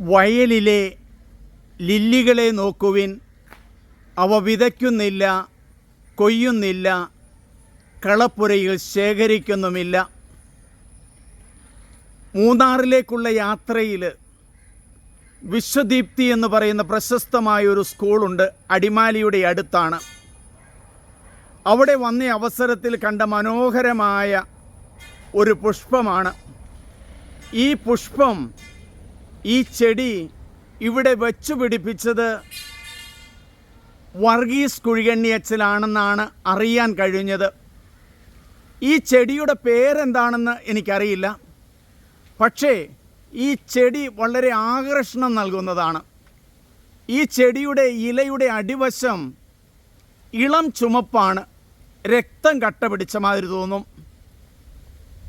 വയലിലെ ലില്ലികളെ നോക്കുവിൻ. അവ വിതയ്ക്കുന്നില്ല കൊയ്യുന്നില്ല കളപ്പുരയിൽ ശേഖരിക്കുന്നുമില്ല. മൂന്നാറിലേക്കുള്ള യാത്രയിൽ വിശ്വദീപ്തി എന്ന് പറയുന്ന പ്രശസ്തമായൊരു സ്കൂളുണ്ട് അടിമാലിയുടെ അടുത്താണ്. അവിടെ വന്ന അവസരത്തിൽ കണ്ട മനോഹരമായ ഒരു പുഷ്പമാണ്. ഈ പുഷ്പം ഈ ചെടി ഇവിടെ വെച്ചു പിടിപ്പിച്ചത് വർഗീസ് കുഴികണ്ണിയച്ചലാണെന്നാണ് അറിയാൻ കഴിഞ്ഞത്. ഈ ചെടിയുടെ പേരെന്താണെന്ന് എനിക്കറിയില്ല. പക്ഷേ ഈ ചെടി വളരെ ആകർഷണം നൽകുന്നതാണ്. ഈ ചെടിയുടെ ഇലയുടെ അടിവശം ഇളം ചുമപ്പാണ്. രക്തം കട്ട പിടിച്ച മാതിരി തോന്നും.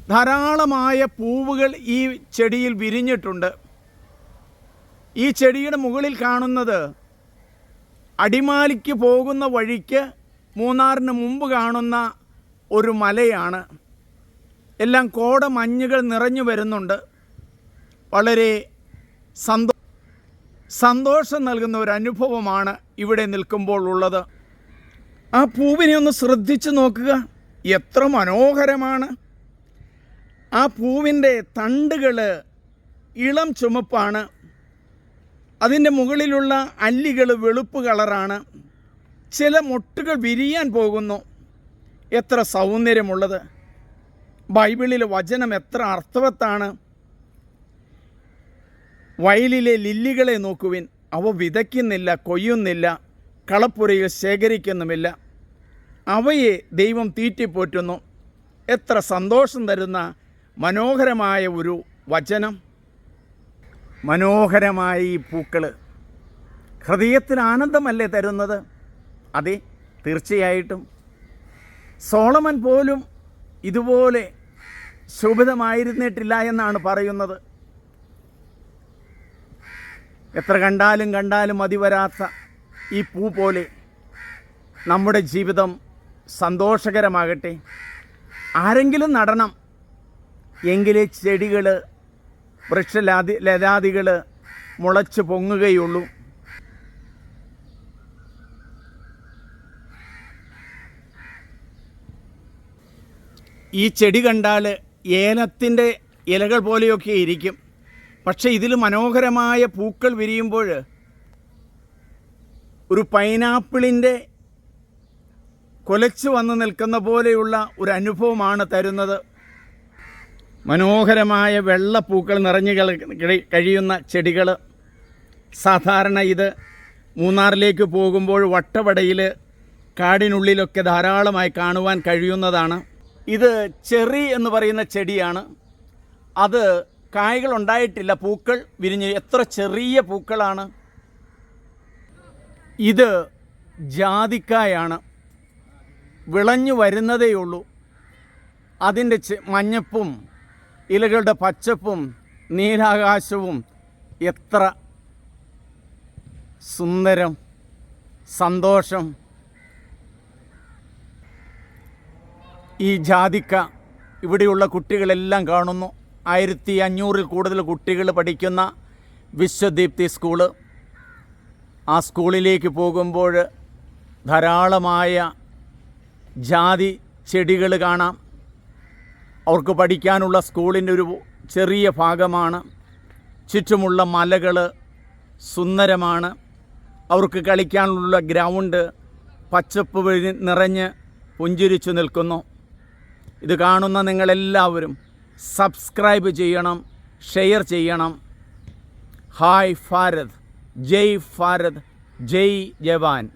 ധാരാളമായ പൂവുകൾ ഈ ചെടിയിൽ വിരിഞ്ഞിട്ടുണ്ട്. ഈ ചെടിയുടെ മുകളിൽ കാണുന്നത് അടിമാലിക്ക് പോകുന്ന വഴിക്ക് മൂന്നാറിന് മുമ്പ് കാണുന്ന ഒരു മലയാണ്. എല്ലാം കോട മഞ്ഞുകൾ നിറഞ്ഞു വരുന്നുണ്ട്. വളരെ സന്തോ സന്തോഷം നൽകുന്ന ഒരു അനുഭവമാണ് ഇവിടെ നിൽക്കുമ്പോൾ ഉള്ളത്. ആ പൂവിനെ ഒന്ന് ശ്രദ്ധിച്ച് നോക്കുക. എത്ര മനോഹരമാണ്. ആ പൂവിന്റെ തണ്ടുകൾ ഇളം ചുമപ്പാണ്. അതിന്റെ മുകളിലുള്ള അല്ലികൾ വെളുപ്പ് കളറാണ്. ചില മൊട്ടുകൾ വിരിയാൻ പോകുന്നു. എത്ര സൗന്ദര്യമുള്ളത്. ബൈബിളിലെ വചനം എത്ര അർത്ഥവത്താണ്. വയലിലെ ലില്ലികളെ നോക്കുവിൻ. അവ വിതയ്ക്കുന്നില്ല കൊയ്യുന്നില്ല കളപ്പുരയിൽ ശേഖരിക്കുന്നുമില്ല. അവയെ ദൈവം തീറ്റിപ്പോറ്റുന്നു. എത്ര സന്തോഷം തരുന്ന മനോഹരമായ ഒരു വചനം. മനോഹരമായ ഈ പൂക്കൾ ഹൃദയത്തിന് ആനന്ദമല്ലേ തരുന്നത്? അതെ തീർച്ചയായിട്ടും. സോളമൻ പോലും ഇതുപോലെ ശോഭിതമായിരുന്നിട്ടില്ല എന്നാണ് പറയുന്നത്. എത്ര കണ്ടാലും കണ്ടാലും മതി വരാത്ത ഈ പൂ പോലെ നമ്മുടെ ജീവിതം സന്തോഷകരമാകട്ടെ. ആരെങ്കിലും നടണം. എങ്കിലേ ചെടികൾ വൃക്ഷലാതി ലതാദികൾ മുളച്ച് പൊങ്ങുകയുള്ളൂ. ഈ ചെടി കണ്ടാൽ ഏലത്തിന്റെ ഇലകൾ പോലെയൊക്കെ ഇരിക്കും. പക്ഷേ ഇതിൽ മനോഹരമായ പൂക്കൾ വിരിയുമ്പോൾ ഒരു പൈനാപ്പിളിന്റെ കൊലച്ചു വന്ന് നിൽക്കുന്ന പോലെയുള്ള ഒരു അനുഭവമാണ് തരുന്നത്. മനോഹരമായ വെള്ളപ്പൂക്കൾ നിറഞ്ഞു കഴിയുന്ന ചെടികൾ. സാധാരണ ഇത് മൂന്നാറിലേക്ക് പോകുമ്പോൾ വട്ടവടയിൽ കാടിനുള്ളിലൊക്കെ ധാരാളമായി കാണുവാൻ കഴിയുന്നതാണ്. ഇത് ചെറി എന്ന് പറയുന്ന ചെടിയാണ്. അത് കായ്കൾ ഉണ്ടായിട്ടില്ല പൂക്കൾ വിരിഞ്ഞ്. എത്ര ചെറിയ പൂക്കളാണ്. ഇത് ജാതിക്കായാണ്. വിളഞ്ഞു വരുന്നതേയുള്ളൂ അതിന്റെ മഞ്ഞപ്പും ഇലകളുടെ പച്ചപ്പും നീലാകാശവും എത്ര സുന്ദരം സന്തോഷം. ഈ ജാതിക്ക ഇവിടെയുള്ള കുട്ടികളെല്ലാം കാണുന്നു. ആയിരത്തി അഞ്ഞൂറിൽ കൂടുതൽ കുട്ടികൾ പഠിക്കുന്ന വിശ്വദീപ്തി സ്കൂൾ. ആ സ്കൂളിലേക്ക് പോകുമ്പോൾ ധാരാളമായ ജാതി ചെടികൾ കാണാം. അവർക്ക് പഠിക്കാനുള്ള സ്കൂളിന്റെ ഒരു ചെറിയ ഭാഗമാണ്. ചുറ്റുമുള്ള മലകൾ സുന്ദരമാണ്. അവർക്ക് കളിക്കാനുള്ള ഗ്രൗണ്ട് പച്ചപ്പ് നിറഞ്ഞ് പുഞ്ചിരിച്ചു നിൽക്കുന്നു. ഇത് കാണുന്ന നിങ്ങളെല്ലാവരും സബ്സ്ക്രൈബ് ചെയ്യണം ഷെയർ ചെയ്യണം. ഹായ് ഭാരത് ജയ് ഭാരത് ജയ് ജവാൻ.